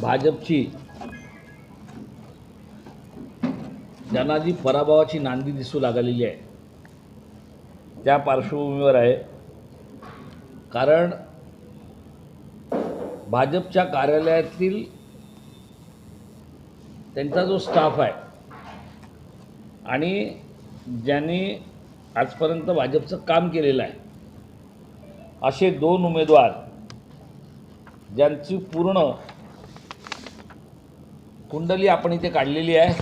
भाजपची ज्यांना जी पराभवाची नांदी दिसू लागलेली आहे. त्या पार्श्वभूमीवर आहे. कारण भाजपच्या कार्यालयातील त्यांचा जो स्टाफ आहे आणि ज्यांनी आजपर्यंत भाजपचं काम केलेलं आहे असे दोन उमेदवार ज्यांची पूर्ण कुंडली आपण इथे काढलेली आहे.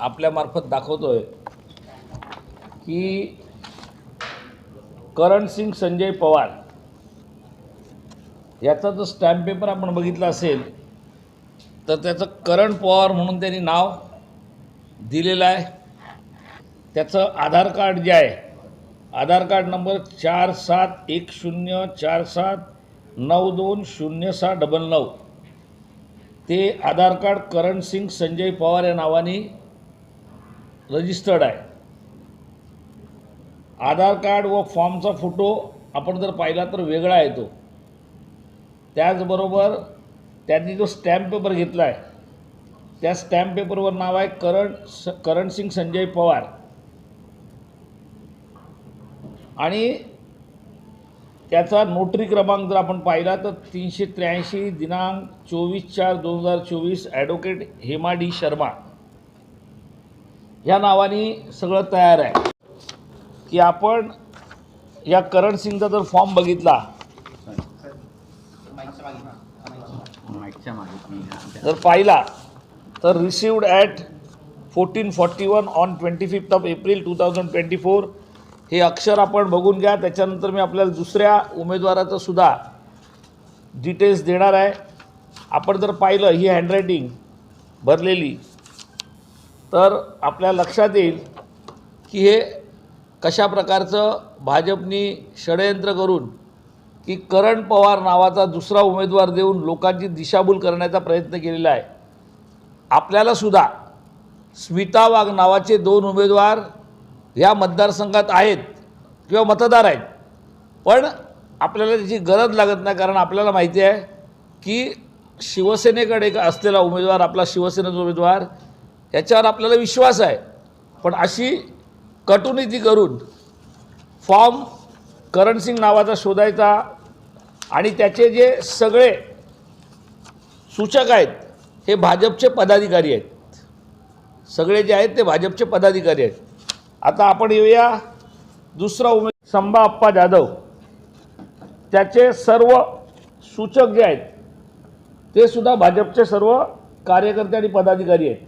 आपल्यामार्फत दाखवतो आहे की करण सिंग संजय पवार याचा जो स्टॅम्प पेपर आपण बघितला असेल तर त्याचं करण पवार म्हणून त्यांनी नाव दिलेलं आहे. त्याचं आधार कार्ड जे आहे आधार कार्ड नंबर चार सात एक शून्य चार सात नऊ दोन शून्य सहा डबल नऊ. ते आधार कार्ड करण सिंग संजय पवार या नावाने रजिस्टर्ड आहे. आधार कार्ड व फॉर्मचा फोटो आपण जर पाहिला तर वेगळा येतो त्याचबरोबर त्यांनी जो स्टॅम्प पेपर घेतला आहे त्या स्टॅम्प पेपरवर नाव आहे करण स करण सिंग संजय पवार. आणि त्याचा नोटरी क्रमांक जर आपण पाहिला तर तीनशे त्र्याऐंशी दिनांक चोवीस चार दोन हजार चोवीस ॲडव्होकेट हेमा डी शर्मा. ह्या नावाने सगळं तयार आहे. की आपण या करण सिंगचा जर फॉर्म बघितला. जर पाहिला तर received at fourteen forty one on twenty fifth of April two thousand twenty four हे अक्षर आपण बघून घ्या त्याच्यानंतर मी आपल्याला दुसऱ्या उमेदवाराचं सुद्धा डिटेल्स देणार आहे. आपण जर पाहिलं ही हँडरायटिंग भरलेली तर आपल्या लक्षात येईल की हे कशा प्रकारचं भाजपनी षडयंत्र करून की करण पवार नावाचा दुसरा उमेदवार देऊन लोकांची दिशाभूल करण्याचा प्रयत्न केलेला आहे. आपल्यालासुद्धा स्मिता वाघ नावाचे दोन उमेदवार ह्या मतदारसंघात आहेत किंवा मतदार आहेत. पण आपल्याला त्याची गरज लागत नाही कारण आपल्याला माहिती आहे की शिवसेनेकडे एक असलेला उमेदवार आपला शिवसेनेचा उमेदवार याच्यावर आपल्याला विश्वास आहे. पण अशी कटुनीती करून फॉर्म करणसिंग नावाचा शोधायचा आणि त्याचे जे सगळे सूचक आहेत हे भाजपचे पदाधिकारी आहेत. सगळे जे आहेत ते भाजपचे पदाधिकारी आहेत. आता आपण येऊया दुसरा उमेद. संभा अप्पा जाधव. त्याचे सर्व सूचक जे आहेत ते सुद्धा भाजपचे सर्व कार्यकर्ते आणि पदाधिकारी आहेत.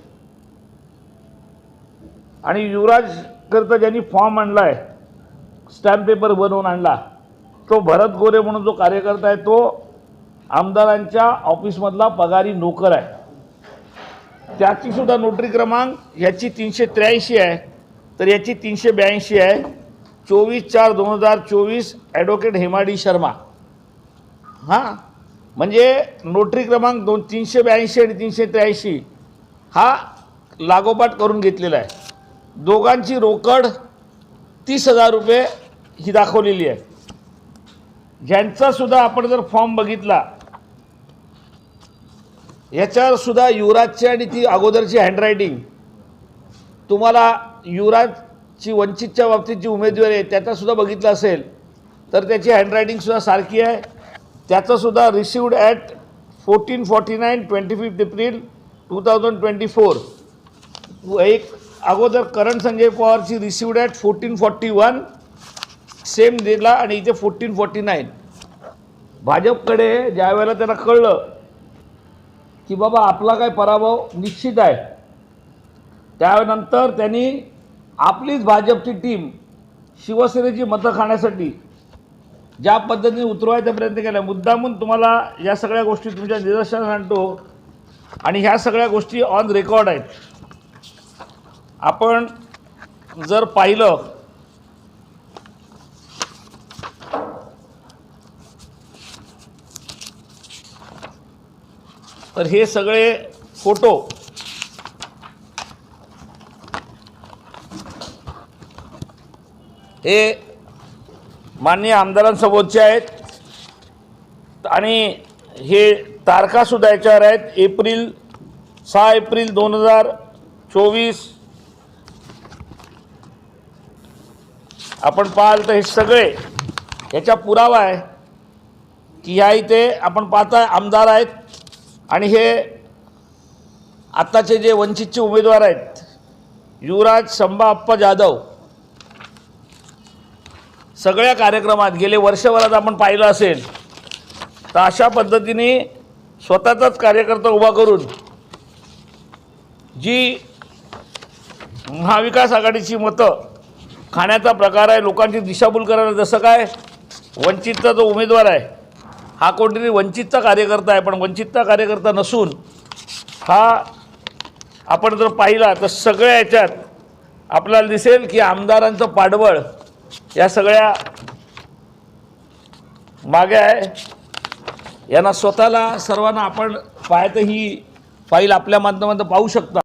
आणि युवराजकरता ज्यांनी फॉर्म आणला आहे स्टॅम्प पेपर बनवून आणला. तो भरत गोरे म्हणून जो कार्यकर्ता आहे तो आमदारांच्या ऑफिसमधला पगारी नोकर आहे. त्याची सुद्धा नोटरी क्रमांक ह्याची तीनशे त्र्याऐंशी आहे. तर याची तीनशे ब्याऐंशी आहे. चोवीस चार दोन हजार चोवीस ॲडव्होकेट हेमाडी शर्मा. हां? म्हणजे नोटरी क्रमांक दोन तीनशे ब्याऐंशी आणि तीनशे त्र्याऐंशी. हा लागोपाठ करून घेतलेला आहे. दोघांची रोकड तीस हजार रुपये ही दाखवलेली आहे. ज्यांचासुद्धा आपण जर फॉर्म बघितला याच्यावर सुद्धा युवराजची आणि ती अगोदरची हँडरायटिंग तुम्हाला युवराजची वंचितच्या बाबतीत जी उमेदवारी आहे त्याचासुद्धा बघितलं असेल तर त्याची हँडरायटिंगसुद्धा सारखी आहे. त्याचंसुद्धा received at fourteen forty nine twenty fifth April two thousand twenty four एक अगोदर Karan Sanjay पवारची received at fourteen forty one same दिला आणि इथे फोर्टीन फॉर्टी नाईन भाजपकडे ज्या वेळेला त्यांना कळलं की बाबा आपला काय पराभव निश्चित आहे त्यानंतर त्यांनी आपलीच भाजपची टीम शिवसेनेची मतं खाण्यासाठी ज्या पद्धतीने उतरवायचा प्रयत्न केला मुद्दामून तुम्हाला या सगळ्या गोष्टी तुमच्या निदर्शनास आणतो. आणि ह्या सगळ्या गोष्टी ऑन रेकॉर्ड आहेत. आपण जर पाहिलं तर हे सगळे फोटो हे माननीय आमदारांसोबतचे आहेत. आणि हे तारखासुद्धा याच्यावर आहेत. एप्रिल सहा एप्रिल दोन हजार चोवीस. आपण पाहाल तर हे सगळे याचा पुरावा आहे. की ह्या इथे आपण पाहताय आमदार आहेत. आणि हे आत्ताचे जे वंचितचे उमेदवार आहेत. युवराज संबाप्पा अप्पा जाधव. सगळ्या कार्यक्रमात गेले वर्षभरात आपण पाहिलं असेल तर अशा पद्धतीने स्वतःचाच कार्यकर्ता उभा करून जी महाविकास आघाडीची मतं खाण्याचा प्रकार आहे लोकांची दिशाभूल करायला जसं काय वंचितचा जो उमेदवार आहे हा कोणतरी वंचितचा कार्यकर्ता आहे पण वंचितचा कार्यकर्ता नसून हा आपण जर पाहिला तर सगळ्या याच्यात आपल्याला दिसेल की आमदारांचं पाडवळ या सगळ्या मागे आहे. यांना स्वतःला सर्वांना आपण पाहतं ही फाईल आपल्या माध्यमातून पाहू शकता.